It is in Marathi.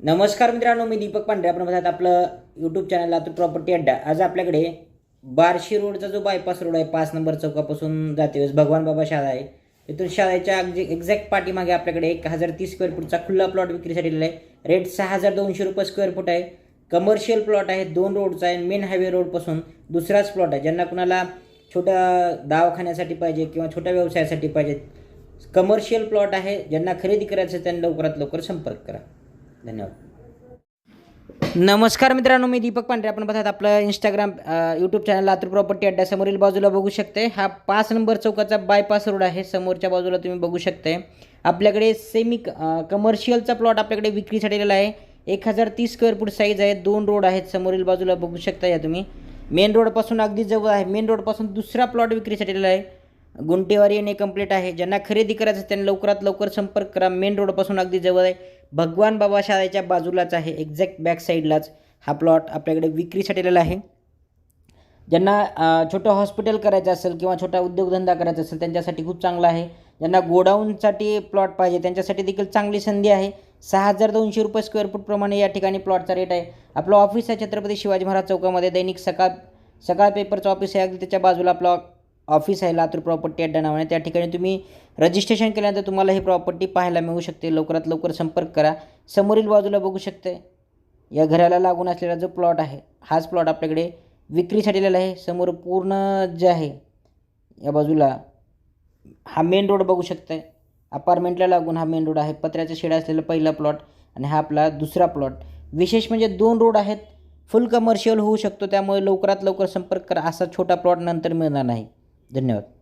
नमस्कार मित्रांनो मी दीपक पांढरे. आपण बघत आपलं यूट्यूब चॅनल लातूर प्रॉपर्टी अड्डा. आज आपल्याकडे बार्शी रोडचा जो बायपास रोड आहे पाच नंबर चौकापासून जाते. भगवान बाबा शाळा आहे. तिथून शाळेच्या अगदी एक्झॅक्ट पाठीमागे आपल्याकडे एक हजार तीस स्क्वेअर फूटचा खुल्ला प्लॉट विक्रीसाठी दिला आहे. रेट सहा हजार दोनशे रुपये स्क्वेअर फूट आहे. कमर्शियल प्लॉट आहे दोन रोडचा आहे. मेन हायवे रोडपासून दुसराच प्लॉट आहे ज्यांना कुणाला छोट्या दवाखान्यासाठी पाहिजे किंवा छोट्या व्यवसायासाठी पाहिजे. कमर्शियल प्लॉट आहे ज्यांना खरेदी करायचं आहे लवकरात लवकर संपर्क करा. धन्यवाद. नमस्कार मित्रांनो मी दीपक पांढरे. आपण बघतात आपलं Instagram YouTube channel Latur Property Adda समोरील बाजूला बघू शकते. हा पाच नंबर चौकाचा बायपास रोड आहे. समोरच्या बाजूला तुम्ही बघू शकते. आपल्याकडे सेमी कमर्शियलचा प्लॉट आपल्याकडे विक्रीसाठी आहे. एक हजार तीस स्क्वेअर फूट साईज आहे. दोन रोड आहेत. समोरील बाजूला बघू शकता या तुम्ही. मेन रोडपासून अगदी जवळ आहे. मेन रोडपासून दुसरा प्लॉट विक्रीसाठी आहे. गुंटेवारी येणे कंप्लीट आहे. ज्यांना खरेदी करायचं त्यांना लवकरात लवकर संपर्क करा. मेन रोडपासून अगदी जवळ आहे. भगवान बाबा शाळेच्या बाजूलाच आहे. एक्झॅक्ट बॅक साईडलाच हा प्लॉट आपल्याकडे विक्रीसाठी आलेला आहे. ज्यांना छोटं हॉस्पिटल करायचं असेल किंवा छोटा उद्योगधंदा करायचा असेल त्यांच्यासाठी खूप चांगला आहे. ज्यांना गोडाऊनसाठी प्लॉट पाहिजे त्यांच्यासाठी देखील चांगली संधी आहे. सहा हजार दोनशे रुपये स्क्वेअर फूटप्रमाणे या ठिकाणी प्लॉटचा रेट आहे. आपलं ऑफिस आहे छत्रपती शिवाजी महाराज चौकामध्ये. दैनिक सकाळ सकाळ पेपरचं ऑफिस आहे. अगदी त्याच्या बाजूला आपलं ऑफिस आहे लातूर प्रॉपर्टी अड्डा नावाने. त्या ठिकाणी तुम्ही रजिस्ट्रेशन केल्यानंतर तुम्हाला ही प्रॉपर्टी पाहायला मिळू शकते. लवकरात लवकर संपर्क करा. समोरील बाजूला बघू शकते. या घराला लागून असलेला जो प्लॉट आहे हाच प्लॉट आपल्याकडे विक्रीसाठी आलेला आहे. समोर पूर्ण जे आहे या बाजूला हा मेन रोड बघू शकताय अपार्टमेंटला लागून हा मेन रोड आहे. पत्र्याचा शेड असलेला पहिला प्लॉट आणि हा आपला दुसरा प्लॉट विशेष म्हणजे दोन रोड आहेत. फुल कमर्शियल होऊ शकतो. त्यामुळे लवकरात लवकर संपर्क करा. असा छोटा प्लॉट नंतर मिळणार नाही. धन्यवाद.